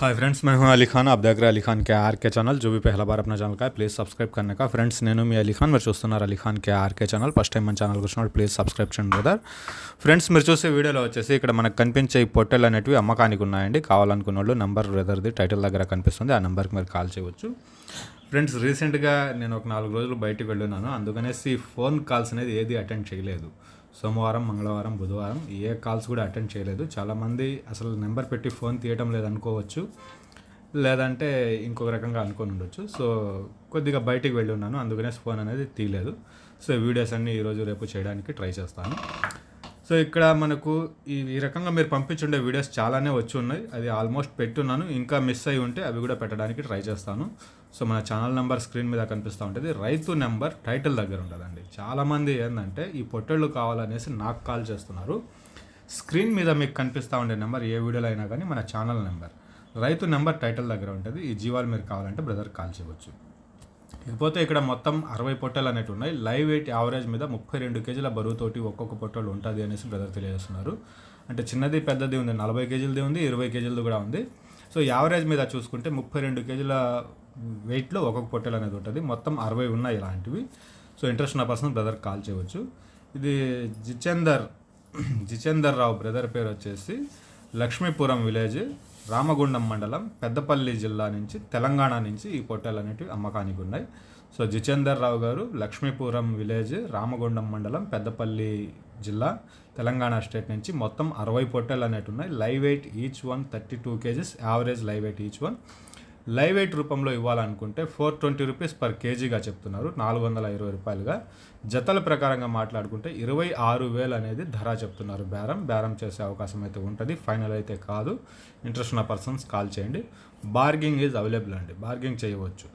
Hi friends మేము అలీ ఖాన్ అబ్ దగ్గర అలీ ఖాన్ కే ఆర్కే ఛానల్ జో బీ పహలా బార్ అప్నా ఛానల్ కా ప్లీజ్ సబ్స్క్రైబ్ కన్నా కా ఫ్రెండ్స్ నేను మీ అలీ ఖాన్ మీరు చూస్తున్నారు అలీ ఖాన్ కే ఆర్కే ఛానల్ ఫస్ట్ టైం మన ఛానల్కి వచ్చినప్పుడు ప్లీజ్ సబ్స్క్రైబ్ చేయండి బ్రదర్ ఫ్రెండ్స్ మీరు చూసే వీడియోలో వచ్చేసి ఇక్కడ మనకు కనిపించే ఈ పొట్టెలు అనేటివి అమ్మకానికి ఉన్నాయండి కావాలనుకున్న వాళ్ళు నెంబర్ బ్రదర్ది టైటిల్ దగ్గర కనిపిస్తుంది ఆ నెంబర్కి మీరు కాల్ చేయవచ్చు ఫ్రెండ్స్ రీసెంట్గా నేను ఒక నాలుగు రోజులు బయటికి వెళ్ళున్నాను. అందుకనేసి ఫోన్ కాల్స్ అనేది ఏది అటెండ్ చేయలేదు. సోమవారం మంగళవారం బుధవారం ఏ కాల్స్ కూడా అటెండ్ చేయలేదు. చాలామంది అసలు నెంబర్ పెట్టి ఫోన్ తీయటం లేదనుకోవచ్చు. లేదంటే ఇంకొక రకంగా అనుకొని ఉండొచ్చు. సో కొద్దిగా బయటికి వెళ్ళి ఉన్నాను అందుకనే ఫోన్ అనేది తీయలేదు. సో వీడియోస్ అన్నీ ఈరోజు రేపు చేయడానికి ట్రై చేస్తాను. సో ఇక్కడ మనకు ఈ ఈ రకంగా మీరు పంపించుండే వీడియోస్ చాలానే వచ్చి ఉన్నాయి. అది ఆల్మోస్ట్ పెట్టున్నాను. ఇంకా మిస్ అయి ఉంటే అవి కూడా పెట్టడానికి ట్రై చేస్తాను. సో మన ఛానల్ నెంబర్ స్క్రీన్ మీద కనిపిస్తూ ఉంటుంది. రైతు నెంబర్ టైటిల్ దగ్గర ఉంటుందండి. చాలామంది ఏంటంటే ఈ పొట్టెళ్ళు కావాలనేసి నాకు కాల్ చేస్తున్నారు. స్క్రీన్ మీద మీకు కనిపిస్తూ ఉండే నెంబర్ ఏ వీడియోలో అయినా కానీ మన ఛానల్ నెంబర్ రైతు నెంబర్ టైటిల్ దగ్గర ఉంటుంది. ఈ జీవాలు మీరు కావాలంటే బ్రదర్ కాల్ చేయవచ్చు. ఇకపోతే ఇక్కడ మొత్తం అరవై పొట్టలు అనేవి ఉన్నాయి. లైవ్ వెయిట్ యావరేజ్ మీద ముప్పై రెండు కేజీల బరువుతోటి ఒక్కొక్క పొట్టలు ఉంటుంది అనేసి బ్రదర్ తెలియజేస్తున్నారు. అంటే చిన్నది పెద్దది ఉంది. నలభై కేజీలది ఉంది ఇరవై కేజీలది కూడా ఉంది. సో యావరేజ్ మీద చూసుకుంటే ముప్పై రెండు కేజీల వెయిట్లో ఒక్కొక్క పొట్టెలు అనేది ఉంటుంది. మొత్తం అరవై ఉన్నాయి ఇలాంటివి. సో ఇంట్రెస్ట్ ఉన్న పర్సన్ బ్రదర్ కాల్ చేయవచ్చు. ఇది జిచందర్ జిచందర్ రావు బ్రదర్ పేరు వచ్చేసి లక్ష్మీపురం విలేజ్ రామగుండం మండలం పెద్దపల్లి జిల్లా నుంచి తెలంగాణ నుంచి ఈ పొట్టెలు అనేటివి అమ్మకానికి ఉన్నాయి. సో జిచేందర్ రావు గారు లక్ష్మీపురం విలేజ్ రామగుండం మండలం పెద్దపల్లి జిల్లా తెలంగాణ స్టేట్ నుంచి మొత్తం అరవై పొట్టెలు అనేటివి ఉన్నాయి. Live weight each one thirty two kgs average live weight each one live weight రూపంలో ఇవ్వాలనుకుంటే ఫోర్ ట్వంటీ రూపీస్ పర్ కేజీగా చెప్తున్నారు. నాలుగు వందల ఇరవై రూపాయలుగా. జతల ప్రకారంగా మాట్లాడుకుంటే ఇరవై ఆరు వేలు అనేది ధర చెప్తున్నారు బేరం. బేరం చేసే అవకాశం అయితే ఉంటుంది. ఫైనల్ అయితే కాదు. ఇంట్రెస్ట్ ఉన్న పర్సన్స్ కాల్ చేయండి. బార్గింగ్ ఈజ్ అవైలబుల్ అండి. బార్గింగ్ చేయవచ్చు.